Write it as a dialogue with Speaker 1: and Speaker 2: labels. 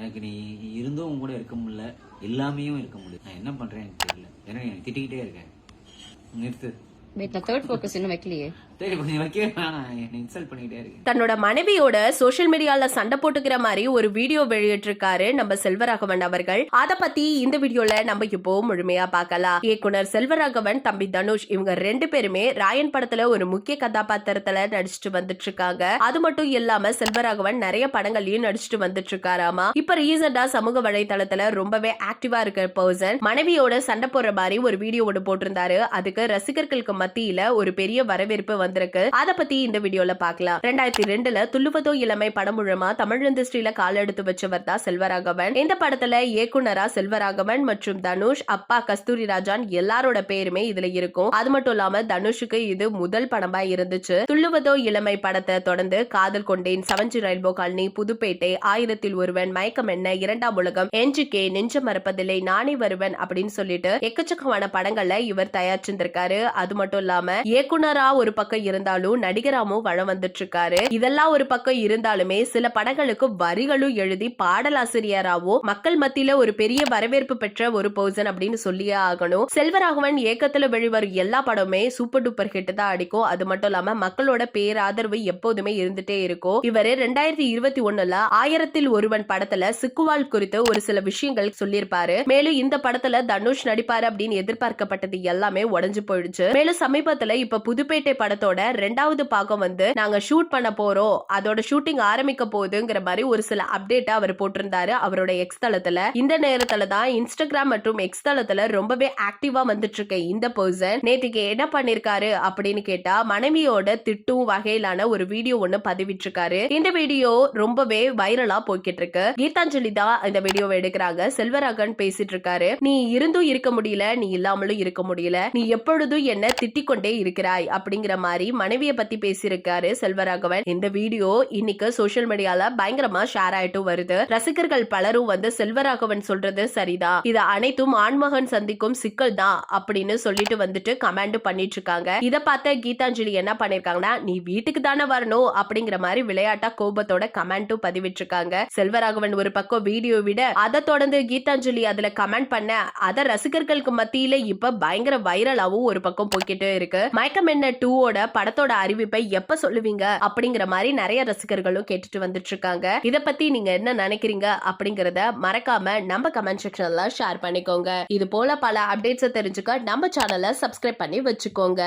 Speaker 1: எனக்கு நீ இருந்தும் கூட இருக்க முடியல எல்லாமேயும் இருக்க முடியல நான் என்ன பண்றேன் எனக்கு தெரியல ஏன்னா எனக்கு திட்டிக்கிட்டே இருக்கேன் நிறுத்து
Speaker 2: இன்னும் வைக்கலையே
Speaker 3: தன்னோட மனைவியோட சோசியல் மீடியால சண்டை போட்டுக்கிற மாதிரி ஒரு வீடியோ வெளியிட்டிருக்காரு நம்ம செல்வராகவன் அவர்கள் அத பத்தி இந்த வீடியோல நம்ம இப்போ முழுமையா பார்க்கலாம் இயக்குனர் செல்வராகவன் தம்பி தனுஷ் இவங்க ரெண்டு பேருமே ராயன் படத்துல ஒரு முக்கிய கதாபாத்திரத்துல நடிச்சிட்டு வந்துட்டு இருக்காங்க அது மட்டும் இல்லாம செல்வராகவன் நிறைய படங்கள்லயும் நடிச்சிட்டு வந்துட்டு இருக்காராமா இப்ப ரீசெண்டா சமூக வலைதளத்துல ரொம்பவே ஆக்டிவா இருக்கிற பர்சன் மனைவியோட சண்டை போடுற மாதிரி ஒரு வீடியோ ஒன்று போட்டிருந்தாரு அதுக்கு ரசிகர்களுக்கு மத்தியில ஒரு பெரிய வரவேற்பு வந்திருக்கு அத பத்தி இந்த வீடியோல பாக்கலாம் ரெண்டாயிரத்தி ரெண்டுல துள்ளுவதோ இளமை படம் மூலமா தமிழ் இண்டஸ்ட்ரியில கால் எடுத்து வச்சவர் தான் செல்வராகவன் இந்த படத்துல இயக்குனரா செல்வராகவன் மற்றும் தனுஷ் அப்பா கஸ்தூரி ராஜான் எல்லாரோட பேருமே இதுல இருக்கும் அது மட்டும் இல்லாம தனுஷுக்கு இது முதல் படமா இருந்துச்சு துள்ளுவதோ இளமை படத்தை தொடர்ந்து காதல் கொண்டேன் சவஞ்சி ரயில்போ காலனி புதுப்பேட்டை ஆயிரத்தில் ஒருவன் மயக்கம் என்ன இரண்டாம் உலகம் என்ஜி கே நெஞ்ச மறப்பதில்லை நானே வருவன் அப்படின்னு சொல்லிட்டு எக்கச்சக்கமான படங்கள்ல இவர் தயாரிச்சிருந்திருக்காரு அது மட்டும் இல்லாம இயக்குனரா ஒரு பக்கம் பக்கம் இருந்தாலும் நடிகராமும் வளம் வந்துட்டு இருக்காரு இதெல்லாம் ஒரு பக்கம் இருந்தாலுமே சில படங்களுக்கு வரிகளும் எழுதி பாடலாசிரியராவோ மக்கள் மத்தியில ஒரு பெரிய வரவேற்பு பெற்ற ஒரு பர்சன் அப்படின்னு சொல்லியே ஆகணும் செல்வராகவன் இயக்கத்துல வெளிவரும் எல்லா படமுமே சூப்பர் டூப்பர் ஹிட் தான் அடிக்கும் அது மட்டும் இல்லாம மக்களோட பேராதரவு எப்போதுமே இருந்துட்டே இருக்கும் இவரு ரெண்டாயிரத்தி இருபத்தி ஒண்ணுல ஆயிரத்தில் ஒருவன் படத்துல சிக்குவால் குறித்து ஒரு சில விஷயங்கள் சொல்லியிருப்பாரு மேலும் இந்த படத்துல தனுஷ் நடிப்பாரு அப்படின்னு எதிர்பார்க்கப்பட்டது எல்லாமே உடஞ்சு போயிடுச்சு மேலும் சமீபத்துல இப்ப புதுப்பேட்டை படத்தோட படத்தோட ரெண்டாவது பாகம் வந்து நாங்க ஷூட் பண்ண போறோம் அதோட ஷூட்டிங் ஆரம்பிக்க போகுதுங்கிற மாதிரி ஒரு சில அப்டேட் அவர் போட்டிருந்தாரு அவரோட எக்ஸ் தளத்துல இந்த நேரத்துல தான் இன்ஸ்டாகிராம் மற்றும் எக்ஸ் தளத்துல ரொம்பவே ஆக்டிவா வந்துட்டு இருக்க இந்த பர்சன் நேற்றுக்கு என்ன பண்ணிருக்காரு அப்படின்னு கேட்டா மனைவியோட திட்டும் வகையிலான ஒரு வீடியோ ஒண்ணு பதிவிட்டிருக்காரு இந்த வீடியோ ரொம்பவே வைரலா போய்கிட்டு இருக்கு கீதாஞ்சலி தான் இந்த வீடியோவை எடுக்கிறாங்க செல்வராகன் பேசிட்டு இருக்காரு நீ இருந்தும் இருக்க முடியல நீ இல்லாமலும் இருக்க முடியல நீ எப்பொழுதும் என்ன திட்டிக் கொண்டே இருக்கிறாய் அப்படிங்கிற மாதிரி மாதிரி மனைவியை பத்தி பேசியிருக்காரு செல்வராகவன் இந்த வீடியோ இன்னைக்கு சோசியல் மீடியால பயங்கரமா ஷேர் ஆயிட்டு வருது ரசிகர்கள் பலரும் வந்து செல்வராகவன் சொல்றது சரிதான் இது அனைத்தும் ஆண்மகன் சந்திக்கும் சிக்கல் தான் அப்படின்னு சொல்லிட்டு வந்துட்டு கமெண்ட் பண்ணிட்டு இருக்காங்க இதை பார்த்த கீதாஞ்சலி என்ன பண்ணிருக்காங்கன்னா நீ வீட்டுக்கு தானே வரணும் அப்படிங்கிற மாதிரி விளையாட்டா கோபத்தோட கமெண்ட்டும் பதிவிட்டிருக்காங்க செல்வராகவன் ஒரு பக்கம் வீடியோ விட அதை தொடர்ந்து கீதாஞ்சலி அதுல கமெண்ட் பண்ண அத ரசிகர்களுக்கு மத்தியில இப்ப பயங்கர வைரலாவும் ஒரு பக்கம் போய்கிட்டே இருக்கு மயக்கம் என்ன டூவோட படத்தோட அறிவிப்பை எப்ப சொல்லுவீங்க அப்படிங்கிற மாதிரி நிறைய ரசிகர்களும் கேட்டுட்டு வந்துட்டு இருக்காங்க இத பத்தி நீங்க என்ன நினைக்கிறீங்க அப்படிங்கறத மறக்காம நம்ம கமெண்ட் செக்ஷன்ல ஷேர் பண்ணிக்கோங்க இது போல பல அப்டேட்ஸ் தெரிஞ்சுக்க நம்ம சேனல சப்ஸ்கிரைப் பண்ணி வச்சுக்கோங்க